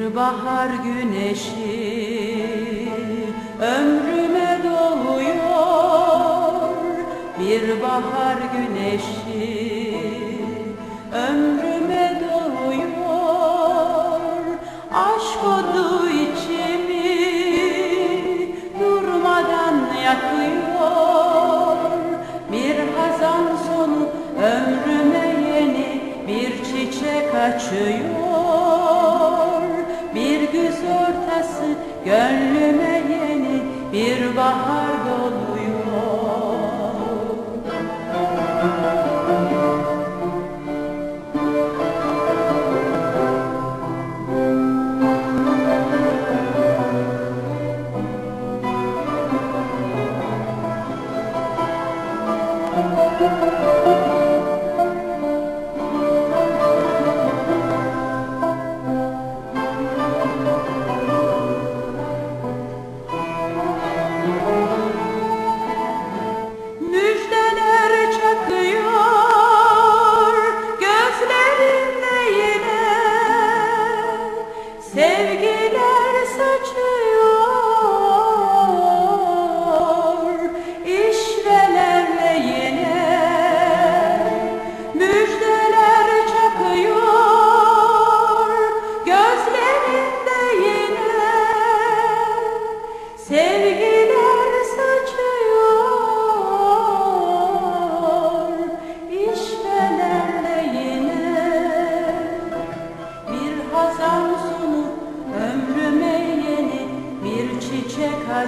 Bir bahar güneşi ömrüme doğuyor. Bir bahar güneşi ömrüme doğuyor. Aşk odu içimi durmadan yakıyor. Bir hazan sonu ömrüme yeni bir çiçek açıyor gönlüme yeni bir bahar doluyor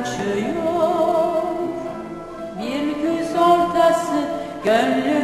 açıyor. Bir güz ortası gönlüm